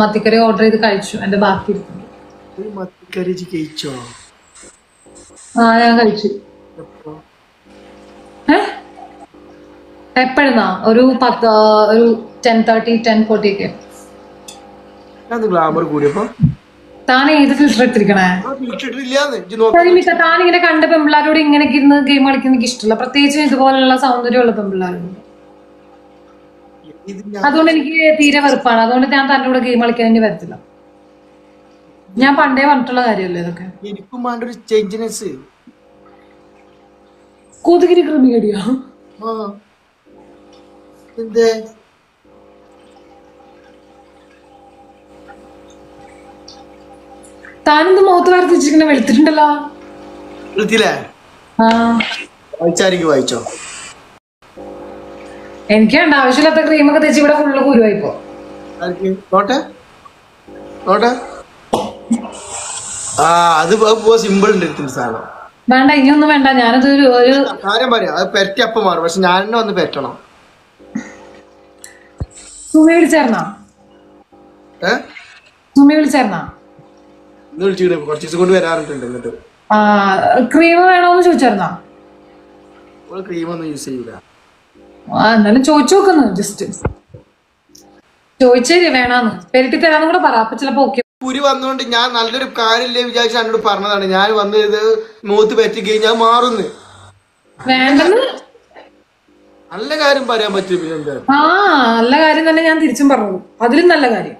മത്തിക്കറി order ചെയ്ത് കഴിച്ചു. എന്റെ ബാക്കി മത്തിക്കറി കഴിച്ചോ? ആ ഞാൻ കഴിച്ചു. എപ്പോഴെന്നാ? ഒരു പത്ത് ഒരു ടെൻ തേർട്ടി ടെൻ ഫോർട്ടി ഒക്കെ. താൻ ഏത് ഫിൽറ്റർ എടുത്തിരിക്കണേ? താൻ ഇങ്ങനെ കണ്ട പെമ്പിള്ളാരോട് ഇങ്ങനെ ഇരുന്ന് ഗെയിം കളിക്കുന്ന എനിക്ക് ഇഷ്ടമല്ല. പ്രത്യേകിച്ച് ഇതുപോലുള്ള സൗന്ദര്യമുള്ള പെമ്പിള്ളാരോട്. അതുകൊണ്ട് എനിക്ക് തീരെ വെറുപ്പാണ്. അതുകൊണ്ട് ഞാൻ തന്റെ കൂടെ ഗെയിം കളിക്കാൻ ഇനി വരത്തില്ല. ഞാൻ പണ്ടേ പറഞ്ഞിട്ടുള്ള കാര്യമല്ലേ ഇതൊക്കെ? എനിക്കും വേണ്ട ഒരു ചേഞ്ചിനെസ് കൊതുകിരി ക്രമീകരിയോ ആ. എന്തേ? താനെന്ത് മുഖത്ത് വരത്തിച്ചിരിക്കുന്ന വെച്ചിരിക്കണ വെളുത്തിട്ടുണ്ടല്ലോ വായിച്ചായിരിക്കും വായിച്ചോ. എനിക്ക് വേണ്ട ആവശ്യമില്ലാത്ത ക്രീമൊക്കെ തേച്ച് ഇവിടെ ഫുള്ള് കുരുവായിപ്പോ നോട്ടെ നോട്ടെ ആ അത് സിമ്പിൾ ഉണ്ട് സാധനം. വേണ്ട ഇനിയൊന്നും വേണ്ട. ഞാനത് ഒരു കാര്യം പറയാം. അത് പെരട്ടി അപ്പം മാറും. പക്ഷെ ഞാൻ തന്നെ വന്ന് പെരട്ടണം. സുമി വിളിച്ചായിരുന്നോ? സുമി വിളിച്ചായിരുന്നോ? കുറച്ച് ദിവസം കൊണ്ട് വരാറുണ്ട് എന്നിട്ട്. ക്രീം വേണോന്ന് ചോദിച്ചായിരുന്നോ? ക്രീം ഒന്നും യൂസ് ചെയ്യില്ല ആ എന്നാലും ചോദിച്ചു നോക്കുന്നു ജസ്റ്റ് ചോദിച്ചേരി വേണമെന്ന് പെരട്ടി തരാന്ന് കൂടെ പറ അപ്പൊ ചിലപ്പോ ഓക്കെ. കുരു വന്നുകൊണ്ട് ഞാൻ നല്ലൊരു കാര്യമില്ലേ വിചാരിച്ച് എന്നോട് പറഞ്ഞതാണ്. ഞാൻ വന്ന് ഇത് മൂത്ത് പറ്റി കഴിഞ്ഞാൽ മാറുന്നു. വേണ്ടെന്ന്? നല്ല കാര്യം പറയാൻ പറ്റും ആ നല്ല കാര്യം തന്നെ ഞാൻ തിരിച്ചും പറഞ്ഞു അതിലും നല്ല കാര്യം.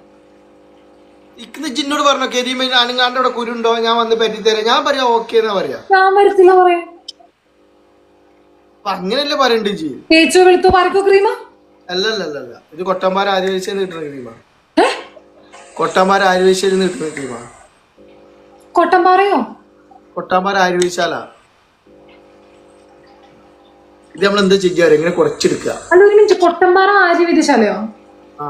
ഇക്കുന്ന ജിന്നോട് പറഞ്ഞോ കരിമ അനങ്ങാണ്ട് അവിടെ കുരുണ്ടോ ഞാൻ വന്ന് പറ്റിത്തരാം ഞാൻ പറയാ ഓക്കെ എന്നാ പറയാ. ഞാൻ വരത്തില്ല പറയാ. അങ്ങനെയല്ലേ പറയണ്ട് ചെയ്യും തേച്ചോ വെളുത്തോ പാർക്കോ ക്രീമ? അല്ലല്ലല്ല ഇത് കൊട്ടന്മാർ ആര്യവേശ്യയിൽ കിട്ടുന്ന ക്രീമാ? കൊട്ടന്മാർ ആര്യവേശ്യയിൽ കിട്ടുന്ന ക്രീമാ? കൊട്ടം പറയോ ആര്യവേശാലാ ഇത് നമ്മൾ എന്താ ചെയ്യാറ് ഇങ്ങനെ കുറച്ചെടുക്കുക അല്ല ഒരു മിനിറ്റ്. കൊട്ടമ്പാറ ആര്യ ആ.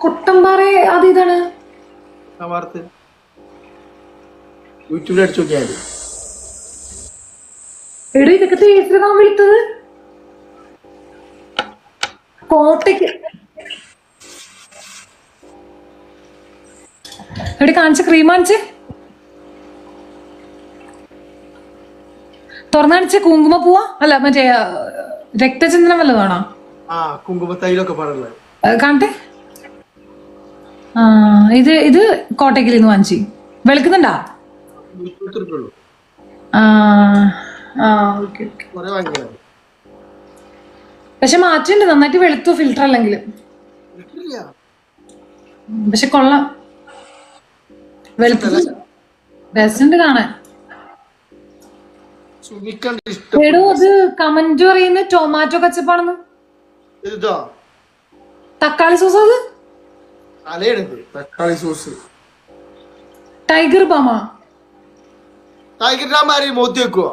കൊട്ടമ്പാറ അത് ഇതാണ്? യൂട്യൂബിൽ അടിച്ചു നോക്കിയാൽ എടോ ഇതൊക്കെ തേച്ചിട്ടാ വിളിച്ചത്. കോട്ടയ്ക്ക്. എവിടെ കാണിച്ച ക്രീം കാണിച്ച്. തുറന്നടിച്ച കുങ്കുമ പൂവാ? അല്ല മറ്റേ രക്തചന്ദ്രം വല്ലതാണോ കുങ്കുമത്തൈലൊക്കെ പാടുള്ളത് കാണട്ടെ ആ ഇത് ഇത് കോട്ടയ്ക്കിൽ നിന്ന് വാങ്ങിച്ചു. വെളുക്കുന്നുണ്ടാ? ആ ആ ഓക്കെ ഓക്കെ. കുറെ വാങ്ങിക്കണം പക്ഷെ മാറ്റുണ്ട് നന്നായിട്ട് വെളുത്തു ഫിൽറ്റർ അല്ലെങ്കിൽ പക്ഷെ കൊള്ളാം. വെളുത്തത് രസമുണ്ട് കാണാൻ. എടോ അത് കമന്റ് പറയുന്ന ടൊമാറ്റോ കച്ചപ്പാണെന്ന്. ഇതാ തക്കാളി സോസ് അത്? തക്കാളി സോസ് ടൈഗർ ബാമ ടൈഗർമാരി മോത്തി വെക്കുവോ?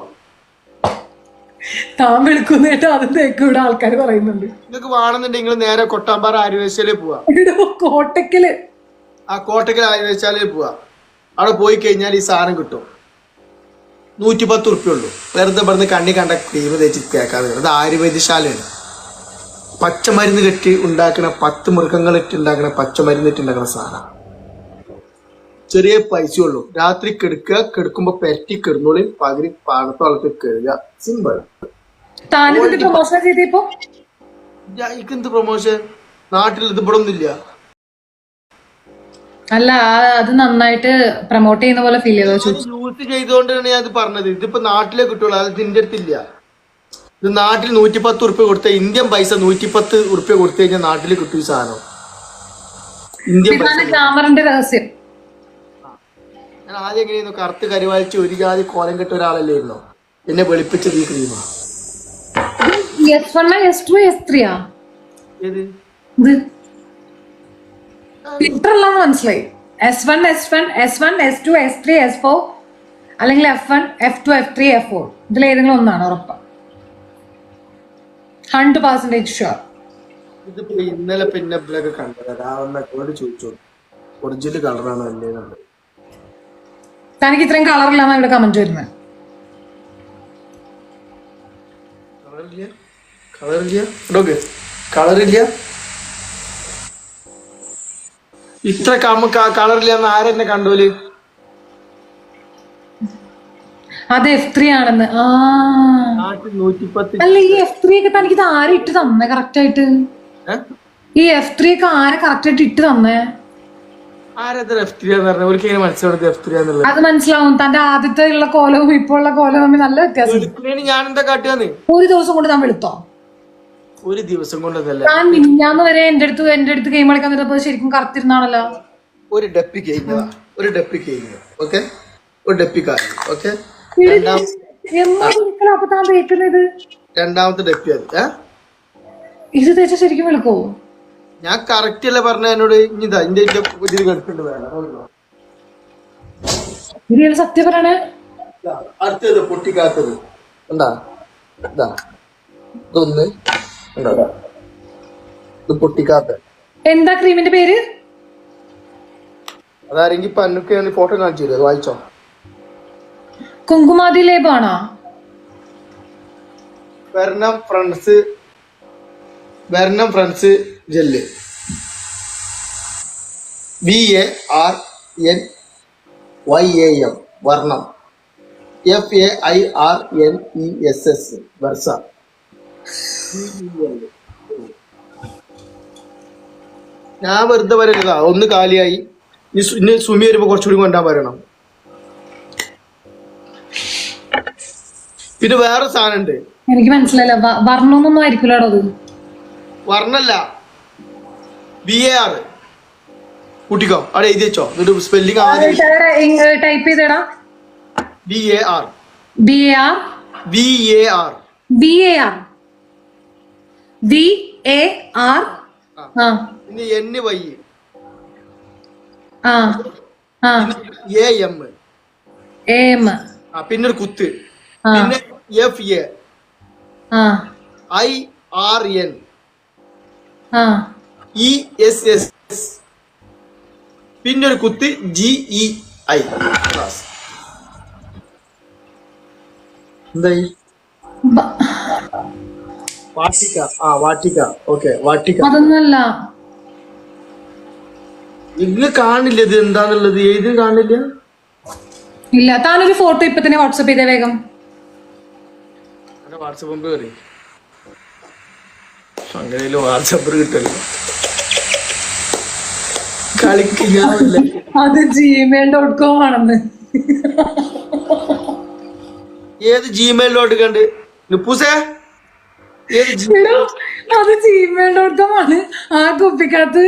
താൻ വെളുക്കുന്ന കേട്ടോ. അത് തേക്കൂടെ ആൾക്കാർ പറയുന്നുണ്ട്. നിങ്ങൾക്ക് വേണമെന്നുണ്ടെങ്കിൽ നേരെ കൊട്ടാമ്പാറ ആര്യവേശാലേ പോവാ. കോട്ടക്കൽ. ആ കോട്ടക്കൽ ആര്യവേശാലേ പോവാ. അവിടെ പോയി കഴിഞ്ഞാൽ ഈ സാധനം കിട്ടും. നൂറ്റി പത്ത് ഉറുപ്പ്യ ഉള്ളൂ. വെറുതെ പറഞ്ഞ് കണ്ണി കണ്ട ക്രീം തേച്ച് കേൾക്കാതെ അത് ആയുർവേദശാലയാണ് പച്ചമരുന്ന് കെട്ടി ഉണ്ടാക്കുന്ന പത്ത് മൃഗങ്ങൾ ഇട്ട് ഉണ്ടാക്കുന്ന പച്ചമരുന്ന് ഇട്ട് ഉണ്ടാക്കുന്ന സാധനം. ചെറിയ പൈസ ഉള്ളൂ. രാത്രി കിടക്കുക കിടക്കുമ്പോ പെറ്റി കിടന്നോളി പകരി പാടത്ത് വളർത്തി കഴുകുക സിമ്പിൾ താനിതിന്റെ പ്രൊമോഷൻ നാട്ടിൽ ഇത് ഇവിടെ ഒന്നുമില്ല. അല്ല അത് നന്നായിട്ട് പ്രൊമോട്ട് ചെയ്യുന്ന പോലെ ഫീൽ ചെയ്തോ? യൂസ് ചെയ്തുകൊണ്ടാണ് ഞാൻ ഇത് പറഞ്ഞത്. ഇതിപ്പോ നാട്ടിലേ കിട്ടുള്ളൂ അത് ഇതിന്റെ അടുത്തില്ല. ഇത് നാട്ടിൽ നൂറ്റി പത്ത് ഉറുപ്പ്യ കൊടുത്ത ഇന്ത്യൻ പൈസ നൂറ്റി പത്ത് ഉറുപ്പ്യ കൊടുത്തു കഴിഞ്ഞാൽ നാട്ടിൽ കിട്ടും ഈ സാധനം. ഇന്ത്യൻ പൈസ. രഹസ്യം. ഞാൻ ആദ്യം എങ്ങനെയായിരുന്നു കറുത്ത് കരുവാഴ്ച ഒരു ജാതി കോലം കെട്ട ഒരാളല്ലായിരുന്നോ? എന്നെ വെളുപ്പിച്ചത് ഈ ക്രീമാ S one S two S ത്രീയാ ഏത്? ഇത്. അല്ലാന്ന് മനസ്സിലായി. S one S one S one S two S three S four അല്ലെങ്കിൽ F one F two F three F four ഇതിൽ ഏതെങ്കിലും ഒന്നാണ് ഉറപ്പ്. ഹൺഡ്രഡ് പെർസെന്റേജ് ഷുവർ ഇതിപ്പോ ഇന്നലെ പിന്നെ കണ്ടത്. ഒറിജിനൽ കളറാണോ അല്ലേ എന്നുള്ളത് തനിക്ക് ഇത്രയും കളറില്ലാന്ന് ഇവിടെ കമന്റ് വരുന്നത് കളറില്ല കളറില്ല കളറില്ല ഇത്ര കമ്മ കളറില്ലെന്ന് ആരെന്നെ കണ്ടോൽ? അത് എഫ് ത്രീ ആണെന്ന്. അല്ല ഈ എഫ് ത്രീ ഒക്കെ തനിക്ക് ഇത് ആര് ഇട്ട് തന്നെ കറക്റ്റ് ആയിട്ട്? ഈ എഫ് ത്രീ ഒക്കെ ആരെ കറക്റ്റ് ആയിട്ട് ഇട്ട് തന്നെ? അത് മനസ്സിലാവും. തന്റെ ആദ്യത്തെ ഉള്ള കോലവും ഇപ്പോൾ ഉള്ള കോലവും തമ്മിൽ നല്ല വ്യത്യാസം. ഞാൻ എന്താ കാട്ടുകയെന്ന് ഒരു ദിവസം കൊണ്ട് ഞാൻ വെളുത്തോ? ഒരു ദിവസം കൊണ്ടതല്ല. ഞാൻ മിനിഞ്ഞാന്ന് വരെ എന്റെ അടുത്ത് എന്റെ അടുത്ത് ഗെയിം കളിക്കാൻ നിന്നപ്പോ ശരിക്കും കറുത്തിരുന്നാണല്ലോ. ഒരു ഡപ്പി കഴിഞ്ഞതാ ഒരു ഡപ്പി കഴിഞ്ഞു ഓക്കെ ഒരു ഡപ്പി കാര്യം. ഓക്കെ രണ്ടാമത്തെ ഡപ്പി അത് ഇത് തേച്ച ശരിക്കും വെളുക്കോ? ഞാൻ കറക്റ്റ് അല്ലേ പറഞ്ഞ എന്നോട്? ഇനി ഇതാ ഇന്റെ ഇതിന്റെ ഇതിൽ കിടക്കുന്നുണ്ട് വേണം. സത്യം പറയണേ? അടുത്തത് പൊട്ടിക്കാത്തത്. എന്താ ഇതാ. ഇതൊന്ന് ഇത് പൊട്ടിക്കാത്ത. എന്താ ക്രീമിന്റെ പേര്? അതാരെങ്കിൽ പന്നുക്കയാണ് ഫോട്ടോ കാണിച്ചു തരും വായിച്ചോ? കുങ്കുമാതി ലേബാണോ വരണം ഫ്രണ്ട്സ്. വരണം friends. Gel. B A R N Y A M varnam. F A I R N E S S വർഷ. ഞാൻ വെറുതെ വരരുതാ ഒന്ന് കാലിയായി. ഇനി സുമി വരുമ്പോ കുറച്ചുകൂടി കൊണ്ടാൻ പറയണം. പിന്നെ വേറെ സാധനം ഉണ്ട് എനിക്ക് മനസ്സിലായില്ല. വ- വർണമൊന്നും ആയിരിക്കില്ലടോ അത്? വർണല്ല. ബി എ ആർ കൂട്ടിക്കോ. അവിടെ എഴുതി വെച്ചോ. എന്നിട്ട് spelling type ചെയ്തടാ. V A R B A R V A R V A R V A R പിന്നെ N Y A M M ആ. പിന്നെ ഒരു കുത്ത്. പിന്നെ F A I R N ആ. ഇ എസ് എസ് പിന്നെ ഒരു കുത്ത് ജി ഇ ഐ എന്തായി? ബ- വാട്ടിക്ക. ആ വാട്ടിക്ക. ഓക്കെ വാട്ടിക്ക. അതൊന്നുമല്ല ഇന്ന് കാണില്ല. ഇത് എന്താന്നുള്ളത്? ഏത് കാണില്ല? ഇല്ല താനൊരു ഫോട്ടോ ഇപ്പൊ തന്നെ വാട്സപ്പ് ചെയ്തേ വേഗം. വാട്സപ്പ് നമ്പർ കയറി അങ്ങനെയല്ലോ വാട്സപ്പ് കിട്ടല്ലോ കളിക്ക് ഞാനില്ല അത് ജിമെയിൽ ഡോട്ട് കോം ആണെന്ന്. ഏത് ജിമെയിലോട്ട് കണ്ട്? നുപ്പൂസേ? ഏത് ജി- എടോ, അത് ജിമെയിൽ ഡോട്ട് കോം ആണ്. ആ കുപ്പിക്കകത്ത്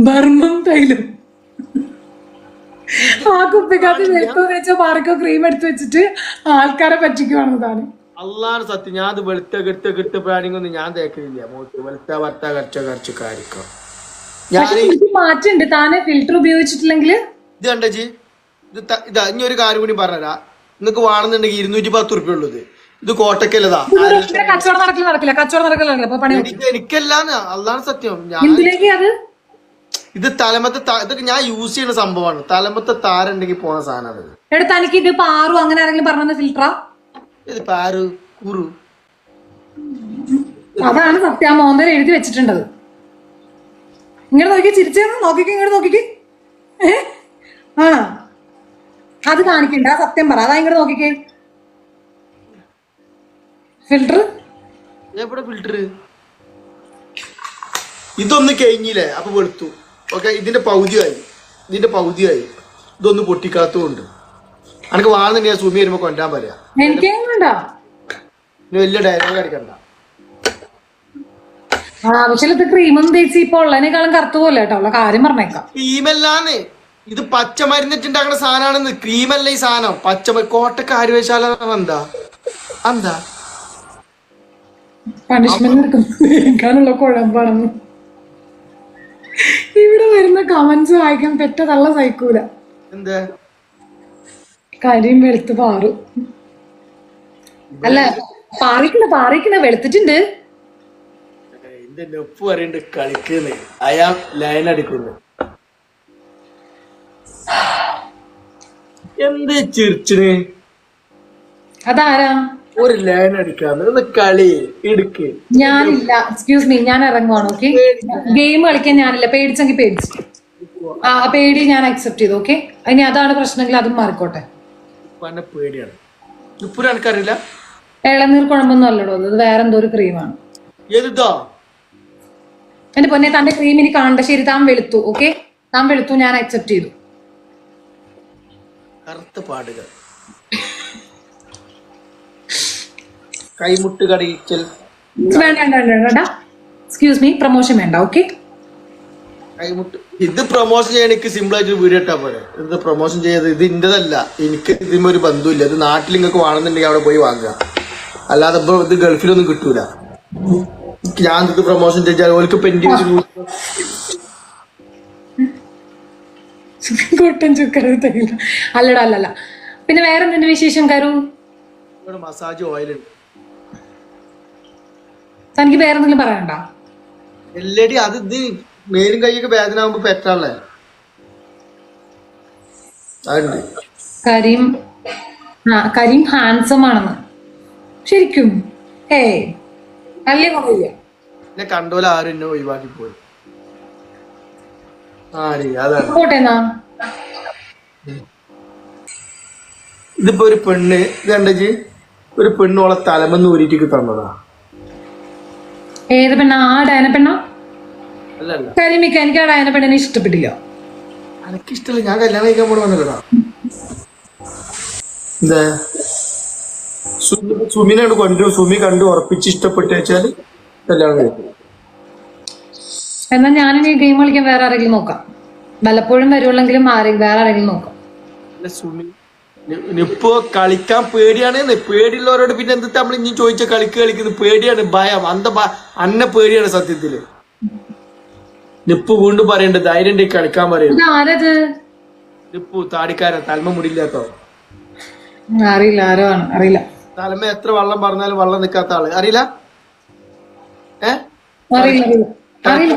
ബർമ്മം തൈലും. ആ കുപ്പിക്കകത്ത് വെളുക്കോ വെച്ചോ പാറക്കോ ക്രീം എടുത്ത് വെച്ചിട്ട് ആൾക്കാരെ പറ്റിക്കുവാണെന്നതാണ് അള്ളാണ് സത്യം ഞാൻ അത് വെളുത്ത കെട്ട് കെട്ട് പ്രാണിങ്ങൊന്നും ഞാൻ തേക്കലില്ല. മോത്ത് വെളുത്ത വർത്ത കരച്ച കരച്ച് കാരിക്കോ. മാറ്റുണ്ട് താനെ ഫിൽറ്റർ ഉപയോഗിച്ചിട്ടില്ലെങ്കിൽ? ഇത് കണ്ടജി ഇത് ഇതാ ഇനി ഒരു കാര്യം കൂടി പറഞ്ഞുതരാ നിങ്ങക്ക് വേണമെന്നുണ്ടെങ്കിൽ ഇരുന്നൂറ്റി പത്ത് റുപ്യ ഉള്ളത് ഇത്. കോട്ടക്കല്ലതാ കച്ചവടം നടക്കില്ല നടക്കില്ല. കച്ചവടം നടക്കില്ല നടക്കില്ല. എനിക്കല്ലാന്ന്. അതാണ് സത്യം. ഞാൻ ഇത് തലമത്തെ ഇതൊക്കെ ഞാൻ യൂസ് ചെയ്യുന്ന സംഭവമാണ്. തലമത്തെ താരുണ്ടെങ്കിൽ പോണ എടുത്ത് എനിക്ക് ഇത് പാറു അങ്ങനെ ആരെങ്കിലും പറഞ്ഞ ഫിൽറ്ററാ ഇത് ആര്? കുരു അതാണ് സത്യം. ആ മോന്തര എഴുതി വെച്ചിട്ടുണ്ടത്. ഇങ്ങോട്ട് നോക്കി ചിരിച്ചു നോക്കിക്ക് ഇങ്ങോട്ട് നോക്കിക്ക്. ഏ? ആ. അത് കാണിക്കണ്ട സത്യം പറ. അതാ ഇങ്ങോട്ട് നോക്കിക്കേ. ഫിൽട്ടർ എവിടെ ഫിൽറ്റർ ഇതൊന്ന് കഴിഞ്ഞില്ലേ? അപ്പൊ വെളുത്തു. ഓക്കെ ഇതിന്റെ പകുതിയായി. ഇതിന്റെ പകുതിയായി. ഇതൊന്ന് പൊട്ടിക്കാത്തതുകൊണ്ട്. അനക്ക് ഞാൻ സുമി വരുമ്പോ കൊണ്ടാൻ പറയാ. വലിയ ഡയലോഗ് അടിക്കണ്ട. ആവശ്യമില്ലാത്ത ക്രീമൊന്നും തേച്ച് ഇപ്പൊ ഉള്ളതിനേക്കാളും കറുത്തു പോലെ കേട്ടോ. ഉള്ള കാര്യം പറഞ്ഞേക്കാം. ക്രീമല്ലാന്ന് ഇത് പച്ച മരുന്നിട്ടുണ്ടാക്കുന്ന സാധനമാണെന്ന് ക്രീമല്ല ഈ സാധനം. പച്ച കോട്ടക്ക് ആര്യവശാല എന്താ എന്താ പണിഷ്മെന്റ് കുഴമ്പാണെന്ന്. ഇവിടെ വരുന്ന കമന്റ്സ് വായിക്കാൻ പെറ്റ സൈക്കൂല. എന്താ? കരിയും വെളുത്ത് പാറും. അല്ല പാറിക്കണ പാറിക്കണ വെളുത്തിട്ടുണ്ട്. എന്റെ നെപ്പ് പറയണ്ട് കളിക്കുന്നേ. അയാൾ ലൈൻ അടിക്കുന്നു. എന്ത് ചിരിച്ചിന്? അതാരാ? ഒരു ലൈൻ അടിക്കാന്ന്. ഒന്ന് കളി ഇടുക്ക്. ഞാനില്ല. എക്സ്ക്യൂസ് മീ ഞാൻ ഇറങ്ങുവാണ് ഓക്കെ ഗെയിം കളിക്കാൻ ഞാനില്ല. പേടിച്ചെങ്കിൽ പേടിച്ചു ആ പേടി ഞാൻ അക്സെപ്റ്റ് ചെയ്തു ഓക്കെ ഇനി അതാണ് പ്രശ്നമെങ്കിൽ അതും മാറിക്കോട്ടെ. ഉപ്പാന്റെ പേടിയാണ്. ഉപ്പുര എനിക്കറിയില്ല ഇളനീർ കുഴമ്പൊന്നും അല്ലടോ അത്. വേറെ എന്തോ ഒരു ക്രീമാണ് ഏതിട്ടോ എന്റെ പൊന്നെ തന്റെ ക്രീം ഇനി കാണണ്ട. ശരി താൻ വെളുത്തു ഓക്കെ താൻ വെളുത്തു ഞാൻ അക്സെപ്റ്റ് ചെയ്തു. കറുത്ത പാടുകൾ. കൈമുട്ട് കടിയിക്കൽ വേണ്ട വേണ്ട വേണ്ട വേണ്ട. എക്സ്ക്യൂസ് മീ പ്രൊമോഷൻ വേണ്ട ഓക്കെ കൈമുട്ട്. ഇത് പ്രൊമോഷൻ ചെയ്യാൻ എനിക്ക് സിമ്പിൾ ആയിട്ട് വീഡിയോ ഇട്ടാ പോലെ ഇത് പ്രൊമോഷൻ ചെയ്ത് ഇത് ഇന്റതല്ല. എനിക്ക് ഇതിന് ഒരു ബന്ധമില്ല ഇത് നാട്ടിൽ നിങ്ങൾക്ക് വേണമെന്നുണ്ടെങ്കിൽ അവിടെ പോയി വാങ്ങുക. അല്ലാതെ ഇപ്പൊ ഇത് ഗൾഫിലൊന്നും കിട്ടൂല. ഞാൻ ഇത് പ്രൊമോഷൻ ചെയ്താൽ ഓൾക്ക് പെൻഡി കൊട്ടൻ അല്ലടാ അല്ലല്ല. പിന്നെ വേറെ എന്തിന്റെ വിശേഷം കരു? മസാജ് ഓയിൽ തനിക്ക് വേറെ എന്തെങ്കിലും പറയണ്ട എല്ലടി അത് ഇത് മേലും കൈയൊക്കെ വേദന ആകുമ്പോ അതുണ്ട്. കരീം കരീം ഹാൻസം ആണെന്ന്. ശരിക്കും. ഏ അല്ലേ പറയില്ല എന്നെ കണ്ടോല ആരും എന്നെ ഒഴിവാക്കി പോയി. ആടി അതാണ്. പോട്ടെ എന്നാ. ഇതിപ്പോ ഒരു പെണ്ണ് ഇത് കണ്ടജി ഒരു പെണ്ണോളെ തലമെന്ന് ഊരിട്ടിക്ക് തന്നതാ. ഏത് പെണ്ണ? ആ ഡയന പെണ്ണ? കരീമിക്ക എനിക്ക് ആ ഡയന പെണ്ണിനെ ഇഷ്ടപ്പെട്ടില്ല. എനിക്കിഷ്ടല്ല ഞാൻ കല്യാണം കഴിക്കാൻ പോണ വന്നില്ലടാ എന്താ? സുമി- സുമിനെ കണ്ടു സുമി കണ്ടു ഉറപ്പിച്ച് ഇഷ്ടപ്പെട്ട് വെച്ചാൽ കല്യാണം കഴിക്കും. എന്നാ ഞാനിനി ഗെയിം കളിക്കാൻ വേറെ ആരെങ്കിലും നോക്കാം. വല്ലപ്പോഴും വരുള്ളെങ്കിലും ആരെ വേറെ ആരെങ്കിലും നോക്കാം. ഇപ്പോ സുമി നി- നിപ്പോ കളിക്കാൻ പേടിയാണ്. പേടിയുള്ളവരോട് പിന്നെ എന്ത് നമ്മൾ ഇനി ചോദിച്ച കളിക്ക് കളിക്കുന്നത് പേടിയാണ് ഭയം അന്ത ഭ- അന്ന പേടിയാണ് സത്യത്തിൽ. നിപ്പ് വീണ്ടും പറയണ്ട ധൈര്യം ഉണ്ടെങ്കിൽ കളിക്കാൻ പറയുന്നത് ആരത്? നിപ്പു താടിക്കാരൻ തലമ മുടിയില്ലാത്തോ? അറിയില്ല ആരോ ആണ് അറിയില്ല. തലമ എത്ര വള്ളം പറഞ്ഞാലും വള്ളം നിക്കാത്ത ആൾ. അറിയില്ല? ഏ? അറിയില്ല അറിയില്ല. അറിയില്ല.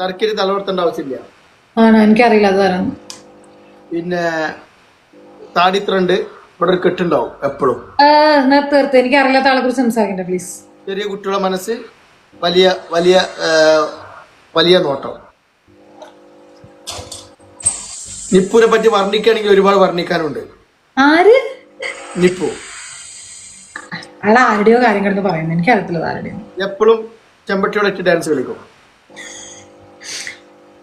ടർക്കിന് തലവർത്തേണ്ട ആവശ്യമില്ല. ആണ് എനിക്കറിയില്ല അത് തരാം പിന്നെ താടിത്രണ്ട് ഇവിടെ ഒരു കെട്ടുണ്ടാവും എപ്പോഴും. എനിക്ക് അറിയാത്ത ആളെ കുറിച്ച് സംസാരിക്കണ്ട പ്ലീസ് ചെറിയ കുട്ടികളുടെ മനസ്സ് വലിയ വലിയ വലിയ നോട്ടം. നിപ്പുനെ പറ്റി വർണിക്കുകയാണെങ്കിൽ ഒരുപാട് വർണിക്കാനുണ്ട്. ആര്? നിപ്പു. അയാൾ ആരുടെയോ കാര്യം കിടന്ന് പറയുന്നത് എനിക്ക് അറിയത്തില്ല ആരുടെയോ. എപ്പോഴും ചെമ്പട്ടിയോടെ ഡാൻസ് കളിക്കും.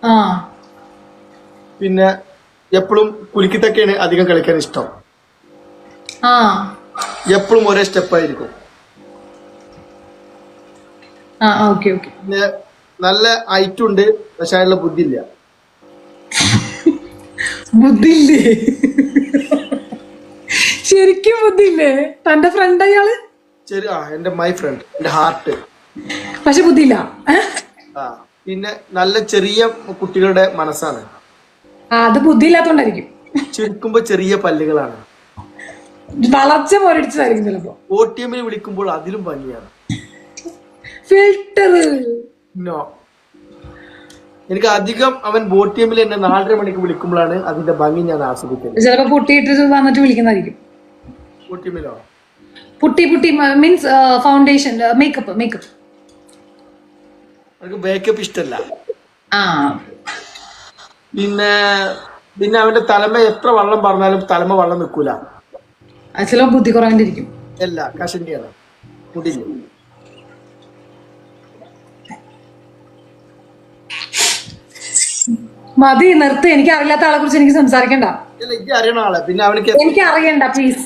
ആ. പിന്നെ എപ്പോഴും കുലുക്കിത്തൊക്കെയാണ് അധികം കളിക്കാൻ ഇഷ്ടം. ആ. എപ്പോഴും ഒരേ സ്റ്റെപ്പായിരിക്കും ആ ഓക്കെ ഓക്കെ. പിന്നെ നല്ല ഹൈറ്റ് ഉണ്ട് പക്ഷെ അയാളുടെ ബുദ്ധി ഇല്ല ബുദ്ധിയില്ലേ? ശരിക്കും ബുദ്ധില്ലേ തന്റെ ഫ്രണ്ട് അയാൾ? ആ എന്റെ മൈ ഫ്രണ്ട് എന്റെ ഹാർട്ട് പക്ഷെ ബുദ്ധിയില്ല? ആ പിന്നെ നല്ല ചെറിയ കുട്ടികളുടെ മനസ്സാണ്. അത് ബുദ്ധിയില്ലാത്തോണ്ടായിരിക്കും. ചിരിക്കുമ്പോ ചെറിയ പല്ലുകളാണ്. വളർച്ച പോരടിച്ചതായിരിക്കും ചിലപ്പോ. ഒ ടി എമ്മിൽ വിളിക്കുമ്പോൾ അതിലും ഭംഗിയാണ് ഫിൽട്ടർ നോ എനിക്ക് അധികം അവൻ ബോട്ട് ടീമിൽ എന്നെ നാലര മണിക്ക് വിളിക്കുമ്പോഴാണ് അതിന്റെ ഭംഗി ഞാൻ ആസ്വദിക്കുന്നത്. ചിലപ്പോ പൊട്ടിയിട്ട് വന്നിട്ട് വിളിക്കുന്നതായിരിക്കും. ബോ T putty putty means foundation makeup makeup എനിക്ക് മേക്കപ്പ് ഇഷ്ടല്ല. ആ. പിന്നെ പിന്നെ അവന്റെ തലമ എത്ര വള്ളം പറഞ്ഞാലും തലമ വള്ളം നിൽക്കൂല. ബുദ്ധി കുറവാണ്ടിരിക്കും അല്ല കഷണ്ടിയാണ്. മതി നിർത്ത്. എനിക്ക് അറിയാത്ത ആളെ കുറിച്ച് എനിക്ക് സംസാരിക്കണ്ട. എനിക്ക് അറിയണ്ട പ്ലീസ്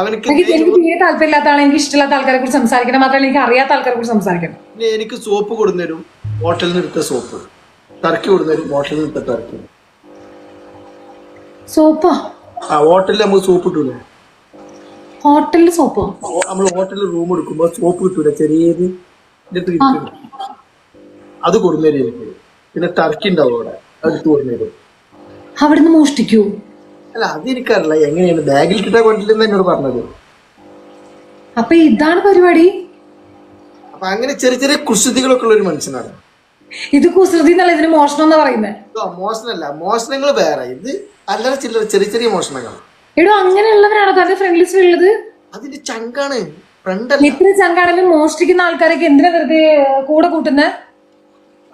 അവനക്ക് എനിക്ക് തീരെ താല്പര്യമില്ലാത്ത ആളെ എനിക്ക് ഇഷ്ടമില്ലാത്ത ആൾക്കാരെ കുറിച്ച് സംസാരിക്കണം. മാത്രമല്ല എനിക്ക് അറിയാത്ത ആൾക്കാരെ കുറിച്ച് സംസാരിക്കണം. എനിക്ക് സോപ്പ് കൊടുന്നരും. ഹോട്ടലിൽ നിന്ന് സോപ്പ്. ടർക്കി കൊടുന്നരും. ഹോട്ടലിൽ നിന്ന് എടുത്ത ടർക്കി. സോപ്പാ? ആ ഹോട്ടലിൽ നമുക്ക് സോപ്പ് കിട്ടൂലേ ഹോട്ടലിൽ സോപ്പോ? നമ്മൾ ഹോട്ടലിൽ റൂം എടുക്കുമ്പോൾ സോപ്പ് കിട്ടൂല? ചെറിയത്. അത് കൊടുന്നേരും എനിക്ക്. പിന്നെ ടർക്കി ഉണ്ടാവും അവിടെ. അടുത്ത് കൊടുന്നേരും അവിടുന്ന് മോഷ്ടിക്കൂ. അല്ല അത് എനിക്കറിയില്ല. എങ്ങനെയാണ്? ബാഗിൽ കിട്ടാൻ കൊണ്ടില്ലെന്ന് എന്നോട് പറഞ്ഞത്. അപ്പൊ ഇതാണ് പരിപാടി? അപ്പൊ അങ്ങനെ ചെറിയ ചെറിയ കുസൃതികളൊക്കെ ഉള്ള ഒരു മനുഷ്യനാണ്. ഇത് കുസൃതി എന്നല്ല ഇതിന് മോഷണം എന്ന് പറയുന്നത് ഇതോ മോഷണല്ല. മോഷണങ്ങൾ വേറെ. ഇത് അല്ലറ ചില്ലറ ചെറിയ ചെറിയ മോഷണങ്ങൾ. എടോ അങ്ങനെയുള്ളവരാണോ തന്റെ ഫ്രണ്ട് ലിസ്റ്റിൽ ഉള്ളത് അതിന്റെ ചങ്കാണ്. ഫ്രണ്ട് ഇത്ര ചങ്കാണെങ്കിലും മോഷ്ടിക്കുന്ന ആൾക്കാരൊക്കെ എന്തിനാ വെറുതെ കൂടെ കൂട്ടുന്നത്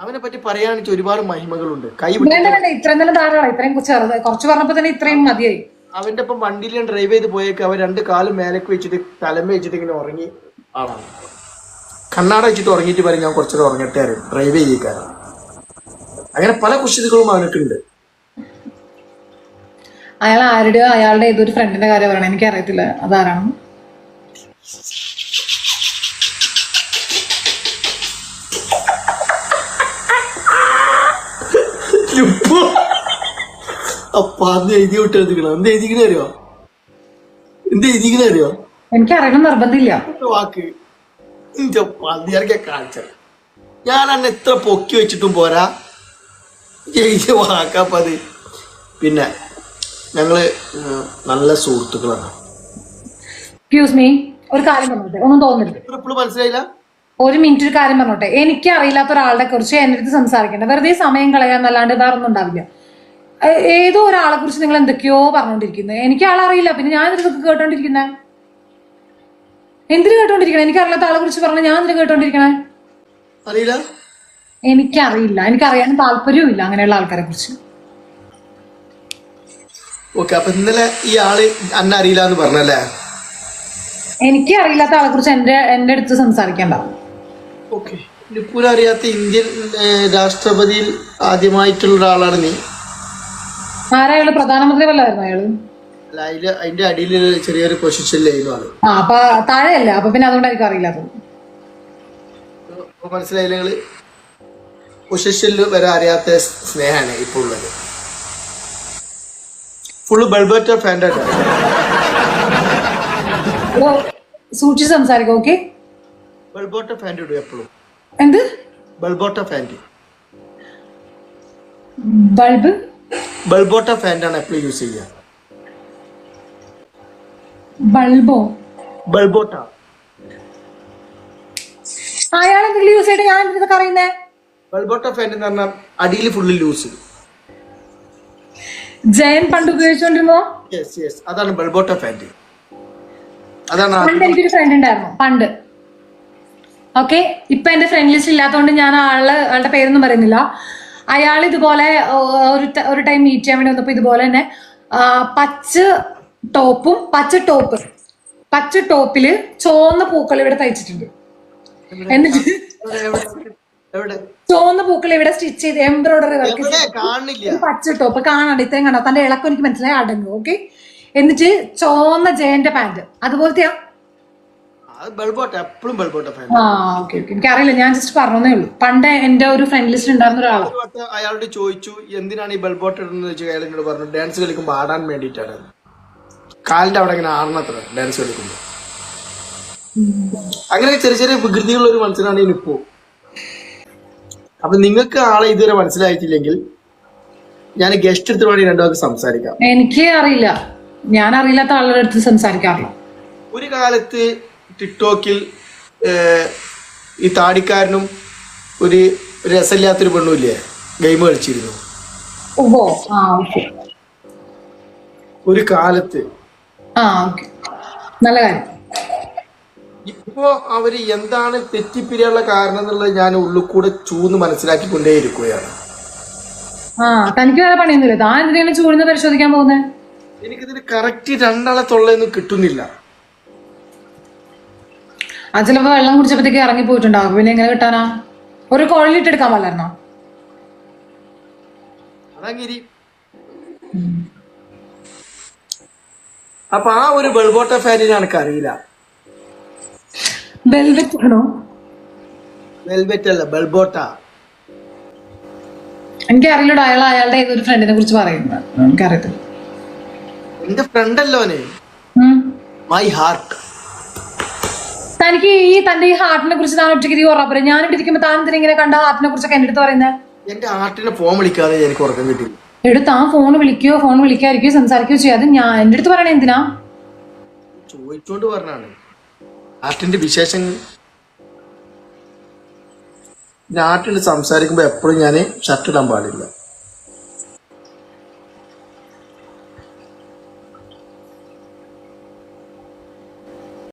അവനെ പറ്റി പറയാൻ ഒരുപാട് മഹിമകളുണ്ട്. കൈ വേണ്ട വിട്ട് വേണ്ട ഇത്രയും തന്നെ ധാരാളം ഇത്രയും ചെറുത് കുറച്ച് പറഞ്ഞപ്പോ തന്നെ ഇത്രയും മതിയായി. അവന്റെ ഒപ്പം വണ്ടിയിൽ ഞാൻ ഡ്രൈവ് ചെയ്ത് പോയേക്ക് അവൻ രണ്ട് കാലും മേലേക്ക് വെച്ചിട്ട് തലമ വെച്ചിട്ട് ഇങ്ങനെ ഉറങ്ങി ആളാണ്. കണ്ണാട വെച്ചിട്ട് ഉറങ്ങിയിട്ട് പറയും ഞാൻ കുറച്ചുകൂടെ ഉറങ്ങട്ടെ അറിയും ഡ്രൈവ് ചെയ്യിക്കാരൻ അങ്ങനെ പല കുശിതകളും അവനൊക്കെ അയാൾ ആരുടെയോ അയാളുടെ ഏതൊരു ഫ്രണ്ടിന്റെ കാര്യം പറയണം എനിക്ക് അറിയത്തില്ല അതാരാണ് അപ്പൊ അന്ന് എഴുതി വിട്ടെടുക്കണം എന്ത് എഴുതിക്കണേ അറിയോ? എന്ത് എഴുതിക്കണേ അറിയോ? എനിക്ക് അറിയണം നിർബന്ധമില്ല വാക്ക്. ഇന്റെ പന്നിയറക്കെ കാണിച്ച ഞാൻ അന്ന് എത്ര പൊക്കി വെച്ചിട്ടും പോരാ. എഴുതിയ വാക്കാപ്പത് പിന്നെ ഞങ്ങൾ നല്ല സുഹൃത്തുക്കളാണ്. എക്സ്ക്യൂസ് മീ ഒരു കാര്യം പറഞ്ഞോട്ടെ? ഒന്നും തോന്നരുത്. ഇപ്പോഴും മനസ്സിലായില്ല? ഒരു മിനിറ്റ് ഒരു കാര്യം പറഞ്ഞോട്ടെ. എനിക്ക് അറിയില്ലാത്ത ഒരാളുടെ കുറിച്ച് എന്റെ അടുത്ത് സംസാരിക്കേണ്ട. വെറുതെ സമയം കളയാന്നല്ലാണ്ട് വേറെ ഒന്നും ഉണ്ടാവില്ല ഏതോ ഒരാളെ കുറിച്ച് നിങ്ങൾ എന്തൊക്കെയോ പറഞ്ഞുകൊണ്ടിരിക്കുന്നത് എനിക്ക് ആളറിയില്ല. പിന്നെ ഞാൻ ഇതിനൊക്കെ കേട്ടോണ്ടിരിക്കുന്നേ? എന്തിനു കേട്ടോണ്ടിരിക്കണേ? എനിക്ക് അറിയാത്ത ആളെ കുറിച്ച് പറഞ്ഞ ഞാൻ എന്തിനു കേട്ടോണ്ടിരിക്കണേ? അറിയില്ല. എനിക്കറിയില്ല. എനിക്കറിയാൻ താല്പര്യവും ഇല്ല അങ്ങനെയുള്ള ആൾക്കാരെ കുറിച്ച്. ഓക്കെ അപ്പൊ ഇന്നലെ ഈ ആൾ അന്ന അറിയില്ല എന്ന് പറഞ്ഞല്ലേ? എനിക്ക് അറിയില്ലാത്ത ആളെ കുറിച്ച് എന്റെ എന്റെ അടുത്ത് സംസാരിക്കണ്ട. ഓക്കെ. നിപ്പൂർ അറിയാത്ത ഇന്ത്യൻ രാഷ്ട്രപതിയിൽ ആദ്യമായിട്ടുള്ള ഒരാളാണ് നീ. ആരായാലും പ്രധാനമന്ത്രി വല്ലായിരുന്നു അയാൾ. അല്ല അതിൽ അതിന്റെ അടിയിൽ ചെറിയൊരു ആൾ. ആ അപ്പൊ താഴെയല്ല? അപ്പൊ പിന്നെ അതുകൊണ്ടായിരിക്കും അറിയില്ല അപ്പൊ മനസ്സിലായില്ല പൊസിഷനിൽ വരെ അറിയാത്ത സ്നേഹാണ് ഇപ്പൊ ഉള്ളത്. ഫുള്ള് ബൾബറ്റ അപ്പൊ സൂക്ഷിച്ച് സംസാരിക്കും ഓക്കെ? ബൾബോട്ട ഫാന്റെ ഇടും എപ്പോഴും എന്ത്? ബൾബോട്ട ഫാന്റ്. ബൾബ്? ബൾബോട്ട ഫാന്റാണ് എപ്പോഴും യൂസ് ചെയ്യുക. ബൾബോ? ബൾബോട്ട. അയാൾ എന്തെങ്കിലും യൂസ് ചെയ്തിട്ട് ഞാൻ ഇതൊക്കെ അറിയുന്നേ ബൾബോട്ട ഫാൻ എന്ന് പറഞ്ഞാൽ അടിയിൽ ഫുള്ള് ലൂസ് ജയൻ പണ്ട് ഉപയോഗിച്ചോണ്ടിരുന്നോ? യെസ് യെസ് അതാണ് ബൾബോട്ട ഫാൻ അതാണ് പണ്ട് എനിക്കൊരു ഫ്രണ്ട് ഉണ്ടായിരുന്നു. പണ്ട്. ഓക്കെ ഇപ്പൊ എന്റെ ഫ്രണ്ട് ലിസ്റ്റ് ഇല്ലാത്തതുകൊണ്ട് ഞാൻ ആൾ ആളുടെ പേരൊന്നും പറയുന്നില്ല. അയാൾ ഇതുപോലെ ഒരു ഒരു ടൈം മീറ്റ് ചെയ്യാൻ വേണ്ടി വന്നപ്പോ ഇതുപോലെ തന്നെ പച്ച ടോപ്പും പച്ച ടോപ്പ് പച്ച ടോപ്പിൽ ചോന്ന പൂക്കൾ ഇവിടെ തയ്ച്ചിട്ടുണ്ട്. എന്നിട്ട് ചോന്ന പൂക്കൾ ഇവിടെ സ്റ്റിച്ച് ചെയ്ത് എംബ്രോയിഡറി വർക്ക് പച്ച ടോപ്പ് കാണാണ്ട് ഇത്രയും കണ്ടോ? തന്റെ ഇളക്കം എനിക്ക് മനസ്സിലായി അടങ്ങും ഓക്കെ എന്നിട്ട് ചോന്ന ജയന്റെ പാന്റ് അതുപോലത്തെയാ അത് ബൾബോട്ട എപ്പോഴും ബൾബോട്ട ഫാൻ ആ ഓക്കെ ഓക്കെ എനിക്കറിയില്ല ഞാൻ ജസ്റ്റ് പറഞ്ഞേ ഉള്ളൂ. പണ്ട് എന്റെ ഒരു ഫ്രണ്ട് ലിസ്റ്റ് ഉണ്ടായിരുന്ന ഒരാൾ അയാളോട് ചോദിച്ചു എന്തിനാണ് ഈ ബൾബോട്ട് ഇടുന്നത്? വെച്ച് അയാൾ എന്നോട് പറഞ്ഞു ഡാൻസ് കളിക്കുമ്പോൾ ആടാൻ വേണ്ടിയിട്ടാണ്. കാലിന്റെ അവിടെ ഇങ്ങനെ ആടണത്ര ഡാൻസ് കളിക്കുമ്പോൾ അങ്ങനെ ചെറിയ ചെറിയ വികൃതികളുള്ള ഒരു മനസ്സിലാണ് ഈ നിപ്പോ. അപ്പൊ നിങ്ങൾക്ക് ആളെ ഇതുവരെ മനസ്സിലായിട്ടില്ലെങ്കിൽ ഞാൻ ഗസ്റ്റ് എടുത്ത് വേണ്ടി രണ്ടു പേർക്ക് സംസാരിക്കാം. എനിക്ക് അറിയില്ല. ഞാൻ അറിയില്ലാത്ത ആളുടെ അടുത്ത് സംസാരിക്കാറില്ല. ഒരു കാലത്ത് ടിക്ടോക്കിൽ ഈ താടിക്കാരനും ഒരു രസമില്ലാത്തൊരു പെണ്ണുമില്ലേ? ഗെയിം കളിച്ചിരുന്നു. ഒരു കാലത്ത്. നല്ല കാര്യം. ഇപ്പോ അവർ എന്താണ് തെറ്റിപ്പിരിയാനുള്ള കാരണം എന്നുള്ളത് ഞാൻ ഉള്ളിൽ കൂടെ ചൂന്ന് മനസ്സിലാക്കിക്കൊണ്ടേയിരിക്കുകയാണ് ആ തനിക്ക് വേറെ പണിയൊന്നുമില്ല. താൻ എന്തിനാണ് ചൂടുന്ന പരിശോധിക്കാൻ പോകുന്നത്? എനിക്കിതിന് കറക്റ്റ് രണ്ടാളെ തൊള്ളയൊന്നും കിട്ടുന്നില്ല. ചിലപ്പോ വെള്ളം കുടിച്ചപ്പോഴത്തേക്ക് ഇറങ്ങി പോയിട്ടുണ്ടാവും. പിന്നെ എങ്ങനെ കിട്ടാനാ? ഒരു കുഴലിട്ടെടുക്കാൻ പാടില്ലായിരുന്നോ? അപ്പൊ ആ ഒരു ബൾബോട്ട ഫാനിനെ എനിക്ക് അറിയില്ല വെൽവെറ്റ് ആണോ? വെൽവെറ്റ് അല്ല ബൾബോട്ട. എനിക്കറിയില്ലടോ അയാൾ അയാളുടെ ഏതൊരു ഫ്രണ്ടിനെ കുറിച്ച് പറയുന്നത്. എനിക്കറിയത്തില്ല. എന്റെ ഫ്രണ്ട് അല്ലോനെ. മൈ ഹാർട്ട് തനിക്ക് ഈ തന്റെ ഈ ഹാർട്ടിനെ കുറിച്ച് താൻ ഒറ്റയ്ക്ക് ഉറപ്പറ ഞാൻ ഇവിടെ ഇരിക്കുമ്പോ താൻ തന്നെ ഇങ്ങനെ കണ്ട ഹാർട്ടിനെ കുറിച്ചൊക്കെ എന്റെ അടുത്ത് പറയുന്നത് എന്റെ ഹാർട്ടിനെ ഫോൺ വിളിക്കാതെ എനിക്ക് ഉറക്കം കിട്ടി എടുത്ത് താൻ ഫോൺ വിളിക്കുകയോ ഫോൺ വിളിക്കാതിരിക്കുകയോ സംസാരിക്കുകയോ ചെയ്യാതെ ഞാൻ എന്റെ അടുത്ത് പറയണേ എന്തിനാ? ചോദിച്ചോണ്ട് പറഞ്ഞാണ്. ഹാർട്ടിന്റെ വിശേഷം ഹാർട്ടിന് സംസാരിക്കുമ്പോ എപ്പോഴും ഞാൻ ഷർട്ട് ഇടാൻ പാടില്ല.